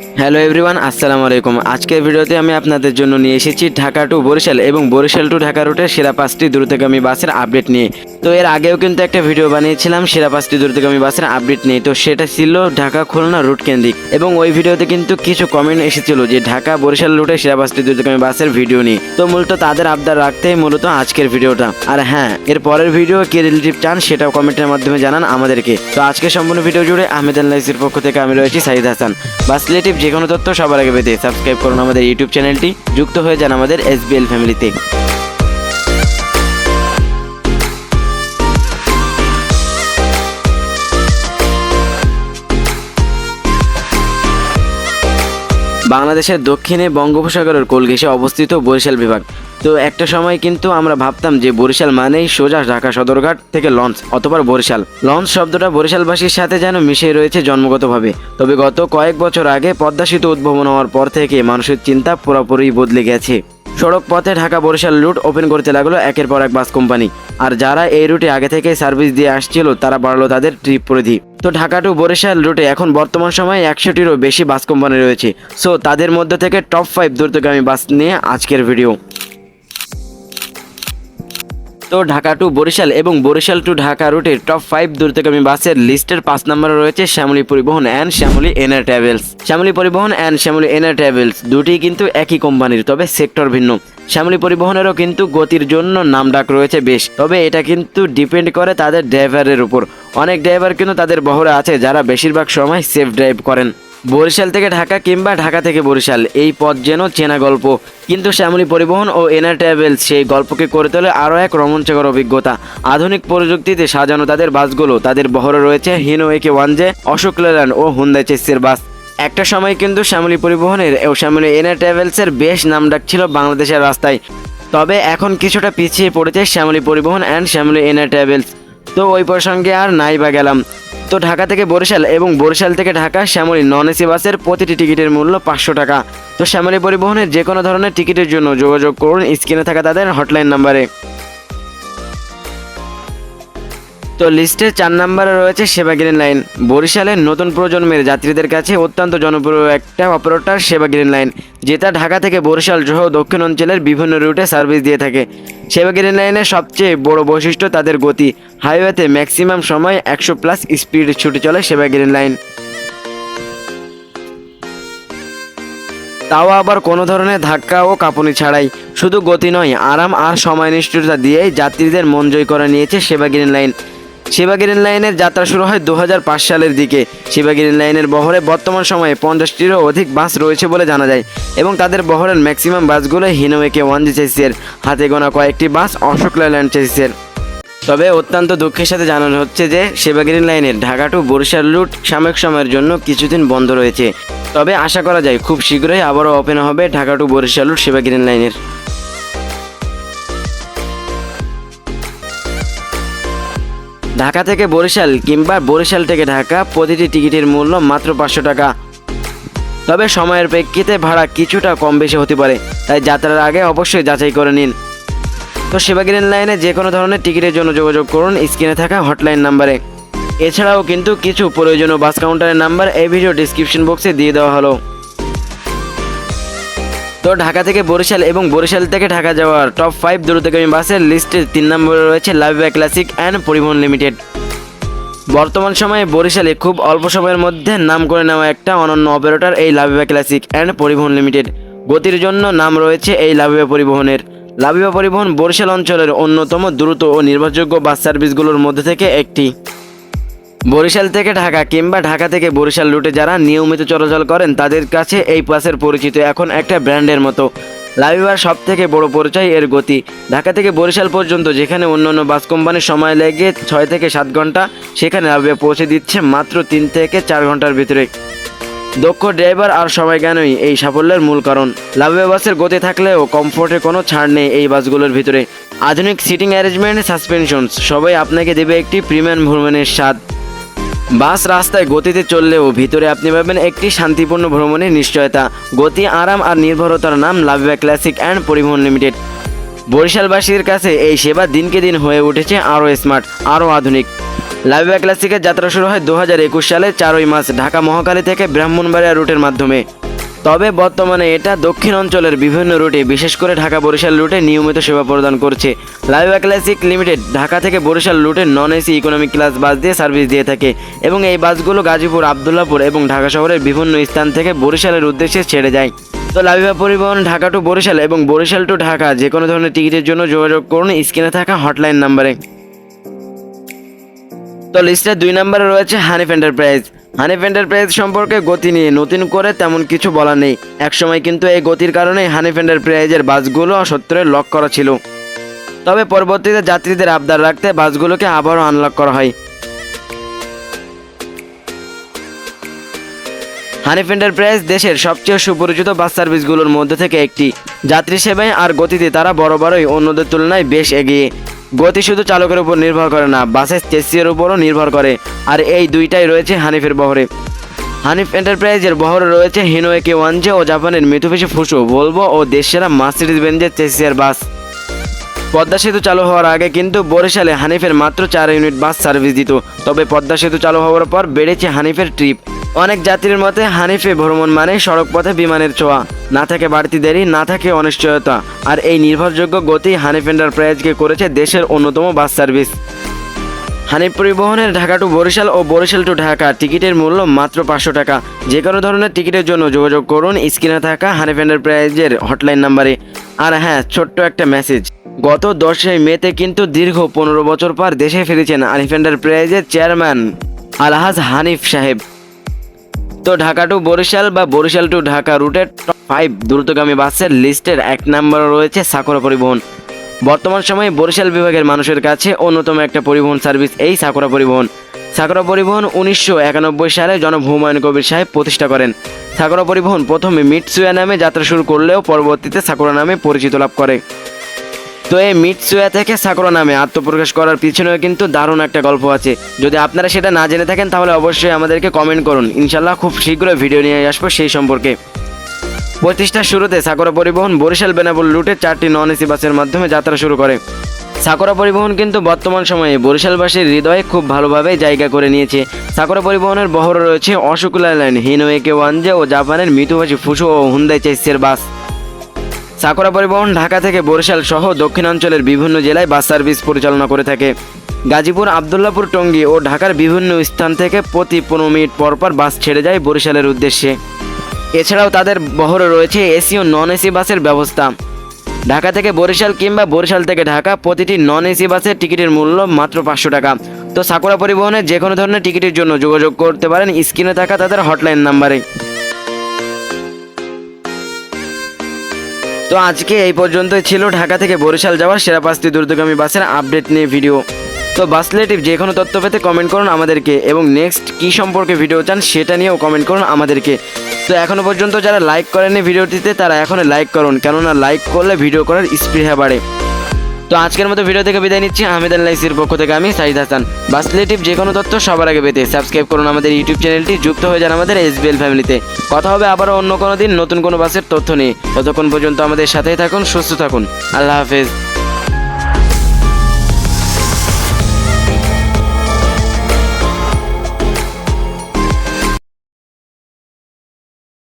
Yeah. Hello everyone, আসসালামু আলাইকুম। আজকের ভিডিওতে আমি আপনাদের জন্য নিয়ে এসেছি ঢাকা টু বরিশাল এবং বরিশাল টু ঢাকা রুটের সেরা পাঁচটি দ্রুতগামী বাসের আপডেট নিয়ে। তো এর আগেও কিন্তু একটা ভিডিও বানিয়েছিলাম, সেরা পাঁচটি দ্রুতগামী বাসের আপডেট নিয়ে। তো সেটা ছিল ঢাকা খুলনা রুট কেন্দ্রিক এবং ওই ভিডিওতে কিন্তু কিছু কমেন্ট এসেছিল যে ঢাকা বরিশাল রুটের সেরা পাঁচটি দ্রুতগামী বাসের ভিডিও নিয়ে। তো মূলত তাদের আবদার রাখতেই মূলত আজকের ভিডিওটা। আর হ্যাঁ এর পরের ভিডিও কে রিলেটিভ চান সেটাও কমেন্টের মাধ্যমে জানান আমাদেরকে। তো আজকে সম্পূর্ণ ভিডিও জুড়ে আহমেদ আল্লাহিসের পক্ষ থেকে আমি রয়েছি সাইদ হাসান। বাস রিলেটিভ যে কোনো তথ্য সবার আগে পেতে সাবস্ক্রাইব করুন আমাদের ইউটিউব চ্যানেলটি, যুক্ত হয়ে যান আমাদের এসবিএল ফ্যামিলিতে। বাংলাদেশের দক্ষিণে বঙ্গোপসাগরের কোল ঘেঁষে অবস্থিত বরিশাল বিভাগ। তো একটা সময় কিন্তু আমরা ভাবতাম যে বরিশাল মানেই সোজা ঢাকা সদরঘাট থেকে লঞ্চ অথবা বরিশাল। লঞ্চ শব্দটা বরিশালবাসীর সাথে যেন মিশে রয়েছে জন্মগতভাবে। তবে গত কয়েক বছর আগে পদ্মা সেতু উদ্ভাবন হওয়ার পর থেকে মানুষের চিন্তা পুরোপুরি বদলে গেছে। সড়ক পথে ঢাকা বরিশাল রুট ওপেন করতে লাগল একের পর এক বাস কোম্পানি। আর যারা এই রুটে আগে থেকে সার্ভিস দিয়ে আসছিল, তারা বাড়লো তাদের ট্রিপ পরিধি। তো ঢাকা টু বরিশাল রুটে এখন বর্তমান সময়ে একশোটিরও বেশি বাস কোম্পানি রয়েছে। সো তাদের মধ্যে থেকে টপ ফাইভ দ্রুতগামী বাস নিয়ে আজকের ভিডিও তো ঢাকা টু বরিশাল এবং বরিশাল টু ঢাকা রুটের টপ ফাইভ দ্রুতগামী বাসের লিস্টের পাঁচ নম্বরে রয়েছে শ্যামলী পরিবহন অ্যান্ড শ্যামলী এনার ট্রাভেলস শ্যামলী পরিবহন অ্যান্ড শ্যামলী এনার ট্রাভেলস দুটি কিন্তু একই কোম্পানির, তবে সেক্টর ভিন্ন। শ্যামলী পরিবহনেরও কিন্তু গতির জন্য নাম ডাক রয়েছে বেশ, তবে এটা কিন্তু ডিপেন্ড করে তাদের ড্রাইভারের উপর। অনেক ড্রাইভার কিন্তু তাদের বহরে আছে যারা বেশিরভাগ সময় সেফ ড্রাইভ করেন। বরিশাল থেকে ঢাকা কিংবা ঢাকা থেকে বরিশাল, এই পথ যেন চেনা গল্প। কিন্তু শ্যামলী পরিবহন ও এনার ট্রাভেলস সেই গল্পকে করে তোলে আরও এক রোমাঞ্চকর অভিজ্ঞতা। আধুনিক প্রযুক্তিতে সাজানো তাদের বাসগুলো, তাদের বহরে রয়েছে Hino AK one J, Ashok Leyland ও হুন্দাই চেসের বাস। একটা সময় কিন্তু শ্যামলী পরিবহনের ও শ্যামলী এনার ট্রাভেলসের বেশ নাম ডাক ছিল বাংলাদেশের রাস্তায়। তবে এখন কিছুটা পিছিয়ে পড়েছে শ্যামলী পরিবহন অ্যান্ড শ্যামলী এনার ট্রাভেলস। তো ওই প্রসঙ্গে আর নাই বা গেলাম। তো ঢাকা থেকে বরিশাল এবং বরিশাল থেকে ঢাকা শ্যামলী নন এসি বাসের প্রতিটি টিকিটের মূল্য পাঁচশো টাকা। তো শ্যামলী পরিবহনের যে কোনো ধরনের টিকিটের জন্য যোগাযোগ করুন, স্ক্রিনে থাকা তাদের হটলাইন নাম্বারে। তো লিস্টে চার নম্বরে রয়েছে সেবা গ্রিন লাইন। বরিশালের নতুন প্রজন্মের যাত্রীদের কাছে অত্যন্ত জনপ্রিয় একটা অপারেটর সেবা গ্রিন লাইন, যেটা ঢাকা থেকে বরিশাল সহ দক্ষিণ অঞ্চলের বিভিন্ন রুটে সার্ভিস দিয়ে থাকে। সেবা গ্রিন লাইনের সবচেয়ে বড় বৈশিষ্ট্য তাদের গতি। হাইওয়েতে ম্যাক্সিমাম সময় একশো প্লাস স্পিড ছুটে চলে সেবা গ্রিন লাইন। তাও আবার কোনো ধরনের ধাক্কা ও কাঁপুনি ছাড়াই। শুধু গতি নয়, আরাম আর সময় নিষ্ঠুরতা দিয়েই যাত্রীদের মন জয় করে নিয়েছে সেবা গ্রিন লাইন। সেবা গ্রিন লাইনের যাত্রা শুরু হয় দু সালের দিকে। সেবা গ্রিন লাইনের বহরে বর্তমান সময়ে পঞ্চাশটিরও অধিক বাস রয়েছে বলে জানা যায় এবং তাদের বহরের ম্যাক্সিমাম বাসগুলো হিনোয়েকে ওয়ান জি চেসিসের হাতে গোনা কয়েকটি বাস অশোক ল্যান্ড চেসিসের তবে অত্যন্ত দুঃখের সাথে জানানো হচ্ছে যে সেবা গ্রিন লাইনের ঢাকা টু বরিশাল রুট সাময়িক সময়ের জন্য কিছুদিন বন্ধ রয়েছে। তবে আশা করা যায় খুব শীঘ্রই আবারও ওপেন হবে ঢাকা টু বরিশাল রুট সেবা গ্রিন লাইনের। ঢাকা থেকে বরিশাল কিংবা বরিশাল থেকে ঢাকা প্রতিটি টিকিটের মূল্য মাত্র পাঁচশো টাকা। তবে সময়ের প্রেক্ষিতে ভাড়া কিছুটা কম বেশি হতে পারে, তাই যাত্রার আগে অবশ্যই যাচাই করে নিন। তো সেবা লাইনে যে কোনো ধরনের টিকিটের জন্য যোগাযোগ করুন স্ক্রিনে থাকা হটলাইন নাম্বারে। এছাড়াও কিন্তু কিছু প্রয়োজনীয় বাস কাউন্টারের নাম্বার এই ভিডিও ডিসক্রিপশন বক্সে দিয়ে দেওয়া হলো। তো ঢাকা থেকে বরিশাল এবং বরিশাল থেকে ঢাকা যাওয়ার টপ ফাইভ দ্রুতগামী বাসের লিস্টে তিন নম্বরে রয়েছে Laviba classic and Paribahan limited বর্তমান সময়ে বরিশালে খুব অল্প সময়ের মধ্যে নাম করে নেওয়া একটা অনন্য অপারেটর এই Laviba classic and Paribahan limited গতির জন্য নাম রয়েছে এই লাভিবা পরিবহনের। লাভিবা পরিবহন বরিশাল অঞ্চলের অন্যতম দ্রুত ও নির্ভরযোগ্য বাস সার্ভিসগুলোর মধ্যে থেকে একটি। বরিশাল থেকে ঢাকা কিংবা ঢাকা থেকে বরিশাল রুটে যারা নিয়মিত চলাচল করেন, তাদের কাছে এই বাসের পরিচিত এখন একটা ব্র্যান্ডের মতো। লাইভার সব থেকে বড় পরিচয় এর গতি। ঢাকা থেকে বরিশাল পর্যন্ত যেখানে অন্যান্য বাস কোম্পানির সময় লেগে ছয় থেকে সাত ঘণ্টা, সেখানে লাইভে পৌঁছে দিচ্ছে মাত্র তিন থেকে চার ঘণ্টার ভিতরে। দক্ষ ড্রাইভার আর সময় জ্ঞানই এই সাফল্যের মূল কারণ। লাভে বাসের গতি থাকলেও কমফোর্টে কোনো ছাড় নেই এই বাসগুলোর ভিতরে। আধুনিক সিটিং অ্যারেঞ্জমেন্ট সাসপেনশনস, সবাই আপনাকে দেবে একটি প্রিমিয়াম ভ্রমণের স্বাদ। বাস রাস্তায় গতিতে চললেও ভিতরে আপনি পাবেন একটি শান্তিপূর্ণ ভ্রমণের নিশ্চয়তা। গতি, আরাম আর নির্ভরতার নাম Laviba classic and Paribahan limited. বরিশালবাসীর কাছে এই সেবা দিনকে দিন হয়ে উঠেছে আরও স্মার্ট, আরও আধুনিক। লাইভা ক্লাসিকের যাত্রা শুরু হয় দু হাজার একুশ সালে চারই মাস ঢাকা মহাকালী থেকে ব্রাহ্মণবাড়িয়া রুটের মাধ্যমে। তবে বর্তমানে এটা দক্ষিণ অঞ্চলের বিভিন্ন রুটে, বিশেষ করে ঢাকা বরিশাল রুটে নিয়মিত সেবা প্রদান করছে। লাইভা ক্লাসিক লিমিটেড, ঢাকা থেকে বরিশাল রুটে non AC economic class bus দিয়ে সার্ভিস দিয়ে থাকে এবং এই বাসগুলো গাজীপুর, আবদুল্লাপুর এবং ঢাকা শহরের বিভিন্ন স্থান থেকে বরিশালের উদ্দেশ্যে ছেড়ে যায়। তো লাইভা পরিবহন ঢাকা টু বরিশাল এবং বরিশাল টু ঢাকা, যে কোনো ধরনের টিকিটের জন্য যোগাযোগ করুন স্ক্রিনে থাকা হটলাইন নাম্বারে তো লিস্টের দুই নম্বরে রয়েছে হানিফ এন্টারপ্রাইজ হানিফ এন্টারপ্রাইজ সম্পর্কে গতি নিয়ে নতুন করে তেমন কিছু বলা নেই। একসময় কিন্তু এই গতির কারণে হানিফ এন্টারপ্রাইজের বাসগুলো সত্তরে লক করা ছিল। তবে পরবর্তীতে যাত্রীদের আবদার রাখতে বাসগুলোকে আবারও আনলক করা হয়। হানিফ এন্টারপ্রাইজ দেশের সবচেয়ে সুপরিচিত বাস সার্ভিসগুলোর মধ্যে থেকে একটি। যাত্রী সেবায় আর গতিতে তারা বড় বড়ই অন্যদের তুলনায় বেশ এগিয়ে। গতি শুধু চালকের উপর নির্ভর করে না, বাসের চেসির উপরও নির্ভর করে। আর এই দুইটাই রয়েছে হানিফের বহরে। হানিফ এন্টারপ্রাইজের বহরে রয়েছে হিনোয়ে কে ওয়ানজে ও জাপানের মিথুফেসি ফুসু, ভলভো ও দেশসেরা মার্সিডিজ বেঞ্জের চেসিয়ার বাস। পদ্মা সেতু চালু হওয়ার আগে কিন্তু বরিশালে হানিফের মাত্র চার ইউনিট বাস সার্ভিস দিত। তবে পদ্মা সেতু চালু হওয়ার পর বেড়েছে হানিফের ট্রিপ। অনেক যাত্রীর মতে হানিফে ভ্রমণ মানে সড়ক পথে বিমানের ছোঁয়া। না থাকে বাড়তি দেরি, না থাকে অনিশ্চয়তা। আর এই নির্ভরযোগ্য গতি হানিফ এন্টারপ্রাইজকে করেছে দেশের অন্যতম বাস সার্ভিস। হানিফ পরিবহনের ঢাকা টু বরিশাল ও বরিশাল টু ঢাকা টিকিটের মূল্য মাত্র পাঁচশো টাকা। যে কোনো ধরনের টিকিটের জন্য যোগাযোগ করুন স্ক্রিনে থাকা হানিফ এন্টারপ্রাইজের হটলাইন নাম্বারে আর হ্যাঁ ছোট্ট একটা মেসেজ গত দশই মেতে কিন্তু দীর্ঘ পনেরো বছর পর দেশে ফিরেছেন হানিফ এন্টারপ্রাইজের চেয়ারম্যান আলহাজ হানিফ সাহেব। তো ঢাকা টু বরিশাল বা বরিশাল টু ঢাকা রুটের টপ ফাইভ দ্রুতগামী বাসের লিস্টের এক নম্বরে রয়েছে সাকরা পরিবহন। বর্তমান সময়ে বরিশাল বিভাগের মানুষের কাছে অন্যতম একটা পরিবহন সার্ভিস এই সাকরা পরিবহন। সাকরা পরিবহন উনিশশো একানব্বই সালে জনাব হুমায়ুন কবির সাহেব প্রতিষ্ঠা করেন। সাকরা পরিবহন প্রথমে মিটসুয়া নামে যাত্রা শুরু করলেও পরবর্তীতে সাকরা নামে পরিচিত লাভ করে। তো এই মিটসুয়া থেকে সাকুরা নামে আত্মপ্রকাশ করার পিছনেও কিন্তু দারুণ একটা গল্প আছে। যদি আপনারা সেটা না জেনে থাকেন, তাহলে অবশ্যই আমাদেরকে কমেন্ট করুন। ইনশাল্লাহ খুব শীঘ্রই ভিডিও নিয়ে আসব সেই সম্পর্কে। প্রতিষ্ঠার শুরুতে সাকুরা পরিবহন বরিশাল বেনাবুল রুটে চারটি নন এসি বাসের মাধ্যমে যাত্রা শুরু করে। সাকুরা পরিবহন কিন্তু বর্তমান সময়ে বরিশালবাসীর হৃদয়ে খুব ভালোভাবে জায়গা করে নিয়েছে। সাকুরা পরিবহনের বহরে রয়েছে অশোক লাইন হিনোয়েকে ওয়ানজে ও জাপানের মিতুভাষী ফুসু ও হুন্দাই চেসের বাস সাকুরা পরিবহন ঢাকা থেকে বরিশাল সহ দক্ষিণাঞ্চলের বিভিন্ন জেলায় বাস সার্ভিস পরিচালনা করে থাকে। গাজীপুর, আবদুল্লাপুর, টঙ্গী ও ঢাকার বিভিন্ন স্থান থেকে প্রতি পনেরো মিনিট পরপর বাস ছেড়ে যায় বরিশালের উদ্দেশ্যে। এছাড়াও তাদের বহরে রয়েছে এসি ও নন এসি বাসের ব্যবস্থা। ঢাকা থেকে বরিশাল কিংবা বরিশাল থেকে ঢাকা প্রতিটি নন এসি বাসের টিকিটের মূল্য মাত্র পাঁচশো টাকা। তো সাকুরা পরিবহনে যে কোনো ধরনের টিকিটের জন্য যোগাযোগ করতে পারেন। স্ক্রিনে থাকা তাদের হটলাইন নাম্বারে। তো আজকে এই পর্যন্তই ছিল ঢাকা থেকে বরিশাল যাওয়ার সেরা পাঁচটি দ্রুতগামী বাসের আপডেট নিয়ে ভিডিও। তো বাস রিলেটিভ যে কোনো তথ্য পেতে কমেন্ট করুন আমাদেরকে এবং নেক্সট কি সম্পর্কে ভিডিও চান সেটা নিয়েও কমেন্ট করুন আমাদেরকে। তো এখনও পর্যন্ত যারা লাইক করেনি ভিডিওটিতে তারা এখনই লাইক করুন, কেননা লাইক করলে ভিডিও করার স্পৃহা বাড়ে। তো আজকের মতো ভিডিও থেকে বিদায় নিচ্ছি। আহমেদ লাইসির পক্ষ থেকে আমি সাইদ হাসান। বাস রিলেটিভ যে কোনো তথ্য সবার আগে পেতে সাবস্ক্রাইব করুন আমাদের ইউটিউব চ্যানেলটি যুক্ত হয়ে যান আমাদের এসবিএল ফ্যামিলিতে কথা হবে আবারও অন্য কোনো দিন নতুন কোনো বাসের তথ্য নিয়ে। ততক্ষণ পর্যন্ত আমাদের সাথেই থাকুন, সুস্থ থাকুন। আল্লাহ হাফেজ।